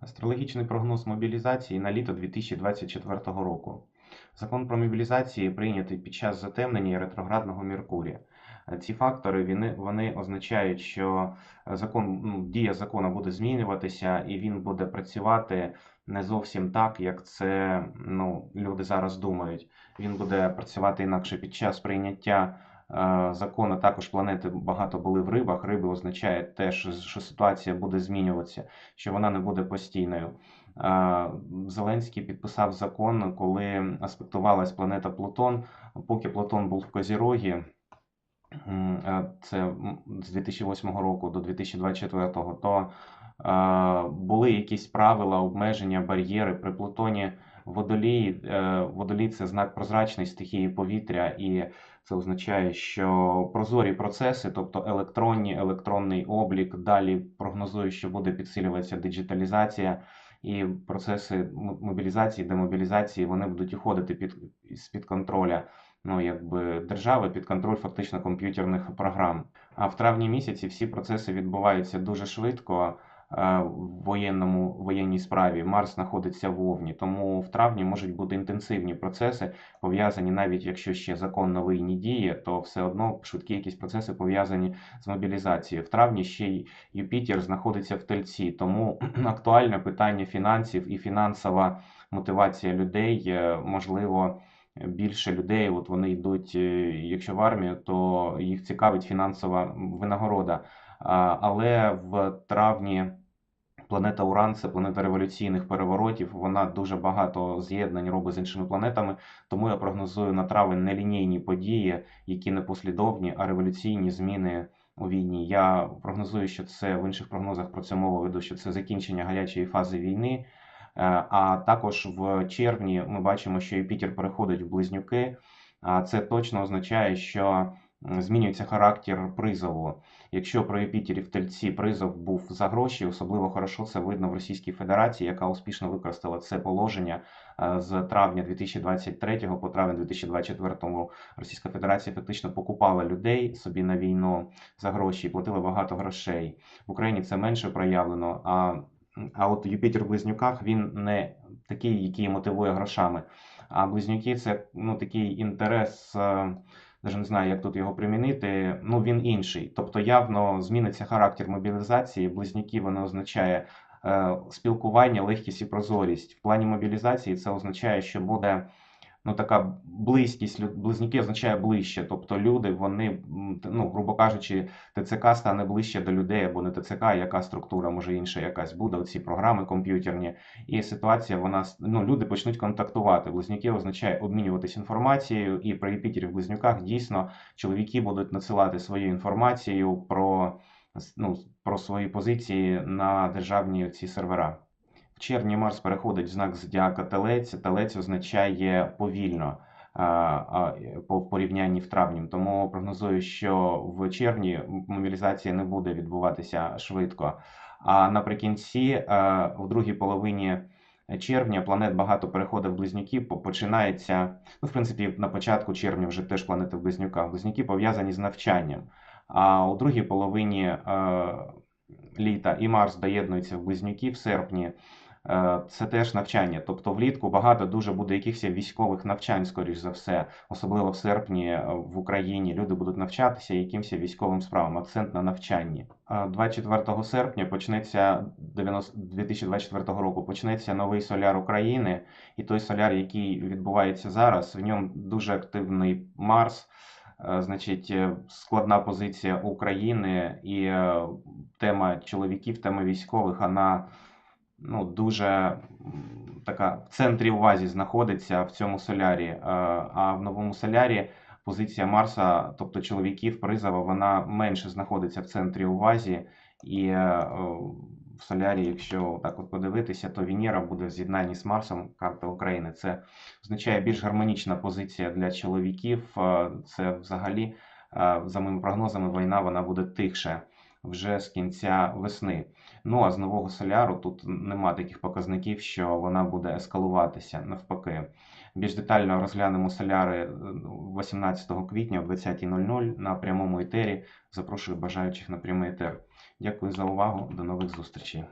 Астрологічний прогноз мобілізації на літо 2024 року. Закон про мобілізацію прийнятий під час затемнення ретроградного Меркурія. Ці фактори вони, вони означають, що закон, ну, дія закону буде змінюватися і він буде працювати не зовсім так, як це ну, люди зараз думають. Він буде працювати інакше під час прийняття е, закону. Також планети багато були в рибах. Риби означає те, що, ситуація буде змінюватися, що вона не буде постійною. Е, Зеленський підписав закон, коли аспектувалась планета Плутон. Поки Плутон був в Козірогі, е, це з 2008 року до 2024, то були якісь правила, обмеження, бар'єри при Плутоні. Водолій, е, водолій це знак прозрачної стихії повітря, і це означає, що прозорі процеси, тобто електронні, електронний облік, далі прогнозують, що буде підсилюватися диджиталізація, і процеси мобілізації, демобілізації вони будуть уходити під з-під контроля ну, якби держави, під контроль фактично комп'ютерних програм. А в травні місяці всі процеси відбуваються дуже швидко. Е, В воєнному воєнній справі Марс знаходиться в Овні, тому в травні можуть бути інтенсивні процеси, пов'язані навіть якщо ще закон новий не діє, то все одно швидкі якісь процеси пов'язані з мобілізацією. В травні ще й Юпітер знаходиться в Тельці, тому актуальне питання фінансів і фінансова мотивація людей, е, можливо, більше людей, от вони йдуть, е, якщо в армію, то їх цікавить фінансова винагорода. Але в травні планета Уран це планета революційних переворотів. Вона дуже багато з'єднань робить з іншими планетами. Тому я прогнозую на травень нелінійні події, які не послідовні, а революційні зміни у війні. Я прогнозую, що це в інших прогнозах про це мова веду, що це закінчення гарячої фази війни. Е, А також в червні ми бачимо, що Юпітер переходить в близнюки. А це точно означає, що змінюється характер призову. Якщо при Юпітері в Тельці призов був за гроші, особливо хорошо це видно в Російській Федерації, яка успішно використала це положення е, з травня 2023 по травень 2024 Російська Федерація фактично покупала людей собі на війну за гроші і платила багато грошей. В Україні це менше проявлено. А, а от Юпітер в близнюках він не такий, який мотивує грошами. А близнюки це ну, такий інтерес. Даже не знаю, як тут його примінити. Ну він інший. Тобто явно зміниться характер мобілізації. Близнюки воно означає е, спілкування, легкість і прозорість. В плані мобілізації це означає, що буде ну така близькість. Близнюки означає ближче. Тобто люди, вони, ну, грубо кажучи, ТЦК стане ближче до людей або не ТЦК, яка структура, може інша якась буде. Оці програми комп'ютерні. І ситуація, вона ну, люди почнуть контактувати. Близнюки означає обмінюватись інформацією, і при Юпітері в близнюках дійсно чоловіки будуть надсилати свою інформацію про, ну, про свої позиції на державні ці сервера. Червні Марс переходить в знак зодіака Телець. Телець означає повільно по порівнянні в травні. Тому прогнозую, що в червні мобілізація не буде відбуватися швидко. А наприкінці, в другій половині червня, планет багато переходить в близнюки. Починається, ну, в принципі, на початку червня вже теж планети в близнюках. Близнюки пов'язані з навчанням. А у другій половині літа і Марс доєднується в близнюки в серпні. Е, Це теж навчання. Тобто влітку багато дуже буде якихось військових навчань, скоріш за все, особливо в серпні е, в Україні. Люди будуть навчатися якимось військовим справам. Акцент на навчанні. Е, 24 серпня почнеться 90 2024 року. Почнеться новий соляр України, і той соляр, який відбувається зараз, в ньому дуже активний Марс. Е, Значить, е, складна позиція України і е, тема чоловіків, тема військових, вона ну, дуже така в центрі увазі знаходиться в цьому солярі. Е, А в новому солярі позиція Марса, тобто чоловіків призова, вона менше знаходиться в центрі увазі. І е, в солярі, якщо так от подивитися, то Венера буде в з'єднанні з Марсом, карта України. Це означає більш гармонічна позиція для чоловіків. Е, Це взагалі, за моїми прогнозами, війна вона буде тихше вже з кінця весни. Ну а з нового соляру тут нема таких показників, що вона буде ескалуватися навпаки. Більш детально розглянемо соляри е, 18 квітня о 20.00 на прямому етері. Запрошую бажаючих на прямий етер. Дякую за увагу. До нових зустрічей.